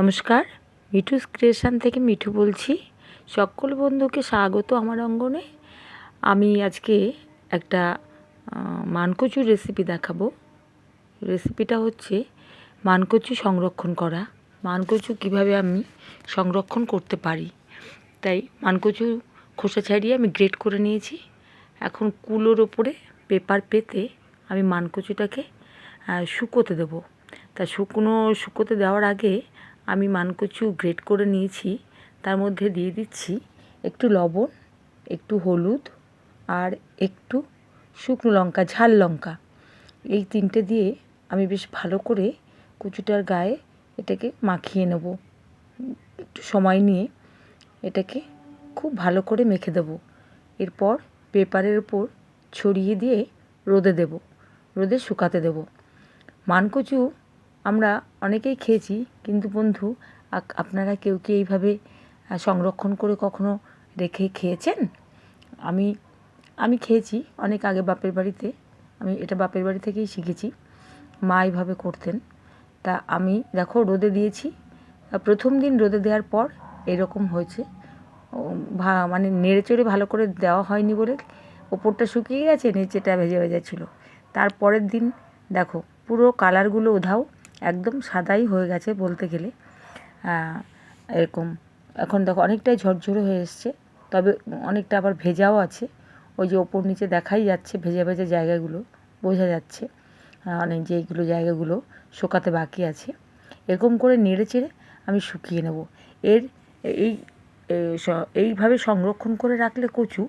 নমস্কার। মিঠুস ক্রিয়েশন থেকে মিঠু বলছি। সকল বন্ধুকে স্বাগত আমার অঙ্গনে। আমি আজকে একটা মানকচুর রেসিপি দেখাবো। রেসিপিটা হচ্ছে মানকচু সংরক্ষণ করা। মানকচু কীভাবে আমি সংরক্ষণ করতে পারি? তাই মানকচু খোসা ছাড়িয়ে আমি গ্রেট করে নিয়েছি। এখন কুলোর ওপরে পেপার পেতে আমি মানকচুটাকে শুকোতে দেবো। তা শুকনো, শুকোতে দেওয়ার আগে আমি মানকচু গ্রেট করে নিয়েছি। তার মধ্যে দিয়ে দিচ্ছি একটু লবণ, একটু হলুদ আর একটু শুকনো লঙ্কা, ঝাল লঙ্কা। এই তিনটে দিয়ে আমি বেশ ভালো করে কুচুটার গায়ে এটাকে মাখিয়ে নেব। একটু সময় নিয়ে এটাকে খুব ভালো করে মেখে দেবো। এরপর পেপারের ওপর ছড়িয়ে দিয়ে রোদে দেব, রোদে শুকাতে দেব। মানকচু আমরা অনেকেই খেয়েছি, কিন্তু বন্ধু আপনারা কেউ কি এইভাবে সংরক্ষণ করে কখনো রেখে খেয়েছেন? আমি আমি খেয়েছি অনেক আগে বাপের বাড়িতে, আমি এটা বাপের বাড়ি থেকেই শিখেছি, মা এইভাবে করতেন। তা আমি, দেখো, রোদে দিয়েছি প্রথম দিন রোদে দেওয়ার পর এরকম হয়েছে। মানে নেড়ে চড়ে ভালো করে দেওয়া হয়নি বলে ওপরটা শুকিয়ে গেছে, নিচেটা ভেজে ভেজে ছিল। তারপরের দিন, দেখো, পুরো কালারগুলো উধাও একদম সাদাই হয়ে গেছে বলতে গেলে। এরকম, এখন দেখো অনেকটাই ঝরঝরে হয়ে এসছে, তবে অনেকটা আবার ভেজাও আছে। ওই যে ওপর নিচে দেখাই যাচ্ছে ভেজা ভেজা জায়গাগুলো, বোঝা যাচ্ছে অনেক যে এইগুলো জায়গাগুলো শুকাতে বাকি আছে। এরকম করে নেড়ে চেড়ে আমি শুকিয়ে নেব। এর, এই এইভাবে সংরক্ষণ করে রাখলে কচু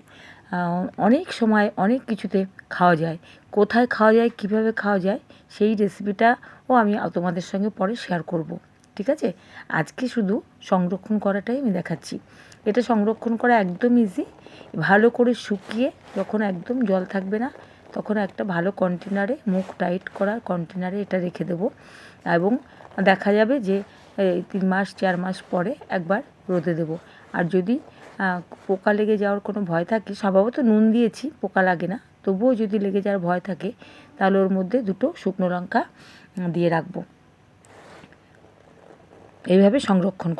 অনেক সময় অনেক কিছুতে খাওয়া যায়। কোথায় খাওয়া যায়, কীভাবে খাওয়া যায়, সেই রেসিপিটাও আমি তোমাদের সঙ্গে পরে শেয়ার করব। ঠিক আছে? আজকে শুধু সংরক্ষণ করাটাই আমি দেখাচ্ছি। এটা সংরক্ষণ করা একদম ইজি ভালো করে শুকিয়ে যখন একদম জল থাকবে না, তখন একটা ভালো কন্টেনারে মুখ টাইট করা কন্টেনারে এটা রেখে দেবো। এবং দেখা যাবে যে তিন মাস, চার মাস পরে একবার রোদে দেবো। আর যদি পোকা লেগে যাওয়ার কোনো ভয় থাকে, স্বভাবত নুন দিয়েছি, পোকা লাগে না। তবুও যদি লেগে যাওয়ার ভয় থাকে, তাহলে ওর মধ্যে দুটো শুকনো লঙ্কা দিয়ে রাখব। এইভাবে সংরক্ষণ